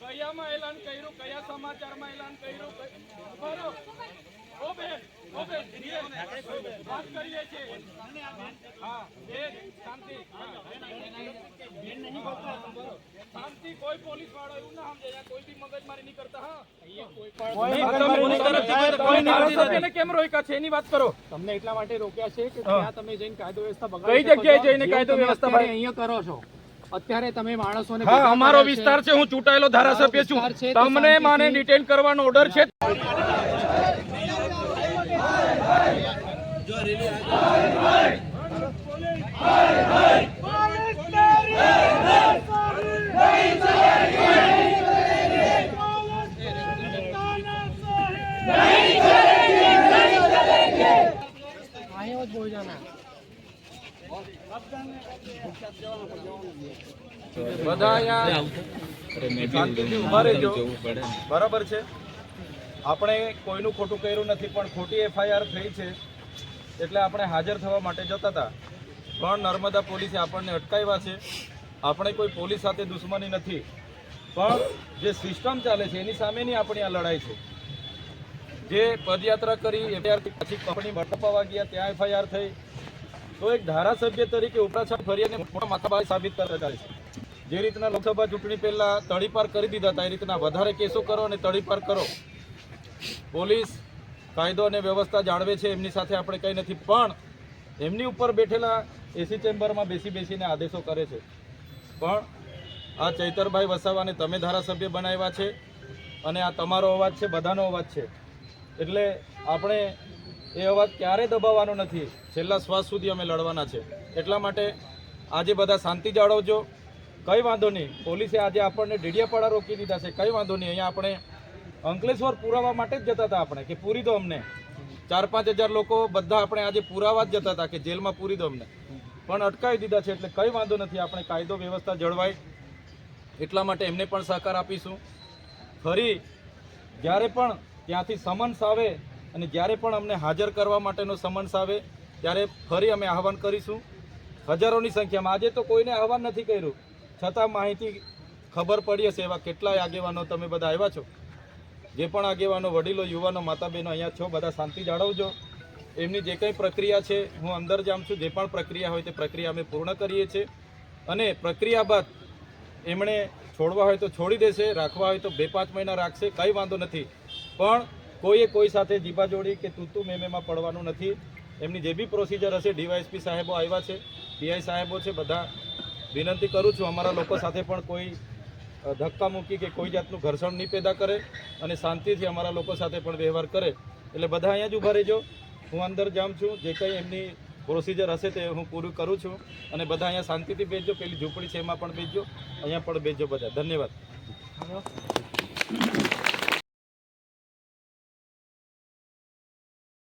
કયામાં એલાન કર્યું કયા સમાચારમાં એલાન કર્યું બરો ઓ બેન વાત કરીએ છીએ શાંતિ હા શાંતિ કોઈ પોલીસ વાળો એવું ના સમજે. કોઈ બી મગજમારી નહીં કરતા હા. તમે પોલીસ તરફથી કોઈ ધારાસભ્યને કેમ રોક્યા છે? એની વાત કરો. તમને એટલા માટે રોક્યા છે કે ત્યાં તમે જઈને કાયદો વ્યવસ્થા બગાડી જગ્યાએ જઈને કાયદો વ્યવસ્થા અહીંયા કરો છો અત્યારે તમે માણસોને હા અમારો વિસ્તાર છે. હું ચૂંટાયેલો ધારાસભ્ય છું. તમને માને ડિટેન કરવાનો ઓર્ડર છે? જો રેલી જાના. બધા અહીંયા શાંતિથી ઊભા રહેજો. બરાબર છે. આપણે કોઈનું ખોટું કર્યું નથી પણ ખોટી એફઆઈઆર થઈ છે. એટલે આપણે હાજર થવા માટે જતા હતા. પણ નર્મદા પોલીસે આપણને અટકાવ્યા છે. આપણે કોઈ પોલીસ સાથે દુશ્મની નથી. પણ જે સિસ્ટમ ચાલે છે એની સામેની આપણી આ લડાઈ છે. જે પદયાત્રા કરી, એફઆઈઆર પછી કંપની બટપાવા ગયા, ત્યાં એફઆઈઆર થઈ. તો એક ધારાસભ્ય તરીકે ઉપરાછાપ ફરીને મોટા માથાભાઈ સાબિત કરતા છે. જે રીતના લોકસભા ચૂંટણી પહેલાં તળીપાર કરી દીધા હતા, એ રીતના વધારે કેસો કરો અને તળીપાર કરો. પોલીસ કાયદો અને વ્યવસ્થા જાળવે છે, એમની સાથે આપણે કંઈ નથી, પણ એમની ઉપર બેઠેલા એસી ચેમ્બરમાં બેસી બેસીને આદેશો કરે છે. પણ આ ચૈતરભાઈ વસાવાને તમે ધારાસભ્ય બનાવ્યા છે અને આ તમારો અવાજ છે, બધાનો અવાજ છે. એટલે આપણે એ અવાજ ક્યારે દબાવવાનો નથી? છેલ્લા શ્વાસ સુધી અમે લડવાના છે. એટલા માટે આજે બધા શાંતિ જાળવજો. કંઈ વાંધો નહીં. પોલીસે આજે આપણને ડેડિયાપાડા રોકી દીધા છે. કંઈ વાંધો નહીં. અહીંયા આપણે અંકલેશ્વર પુરાવા માટે જ જતા હતા આપણે, કે પૂરી દો અમને. ચાર પાંચ હજાર લોકો બધા આપણે આજે પુરાવા જ જતા હતા, કે જેલમાં પૂરી દો અમને. પણ અટકાવી દીધા છે, એટલે કંઈ વાંધો નથી. આપણે કાયદો વ્યવસ્થા જળવાય. એટલા માટે એમને પણ સહકાર આપીશું. ફરી જ્યારે પણ ત્યાંથી સમન્સ આવે અને જ્યારે પણ અમને હાજર કરવા માટેનો સમન્સ આવે, ત્યારે ફરી અમે આહવાન કરીશું. હજારોની સંખ્યામાં. આજે તો કોઈને આહવાન નથી કર્યું. છતાં માહિતી ખબર પડી હશે એવા કેટલાય આગેવાનો તમે બધા આવ્યા છો. જે પણ આગેવાનો, વડીલો, યુવાનો માતા બહેનો અહીંયા છો, બધા શાંતિ જાળવજો. એમની જે કંઈ પ્રક્રિયા છે, હું અંદર જામ છું. જે પણ પ્રક્રિયા હોય તે પ્રક્રિયા અમે પૂર્ણ કરીએ છીએ. અને પ્રક્રિયા બાદ એમણે છોડવા હોય તો છોડી દેશે, રાખવા હોય તો બે પાંચ મહિના રાખશે, કંઈ વાંધો નથી. પણ કોઈએ કોઈ સાથે જીબાજોડી કે તૂતુ મેમેમાં પડવાનું નથી. એમની જે બી પ્રોસિજર હશે, ડીવાયએસપી સાહેબો આવ્યા છે, પીઆઈ સાહેબો છે, બધા વિનંતી કરું છું અમારા લોકો સાથે પણ કોઈ ધક્કા મૂકી કે કોઈ જાતનું ઘર્ષણ નહીં પેદા કરે અને શાંતિથી અમારા લોકો સાથે પણ વ્યવહાર કરે. એટલે બધા અહીંયા જ ઊભા રહેજો. હું અંદર જામ છું. જે કંઈ એમની પ્રોસિજર હશે તે હું પૂરું કરું છું. અને બધા અહીંયા શાંતિથી બેસજો. પેલી ઝૂંપડી છે એમાં પણ બેસજો. અહીંયા પણ બેસજો બધા. ધન્યવાદ.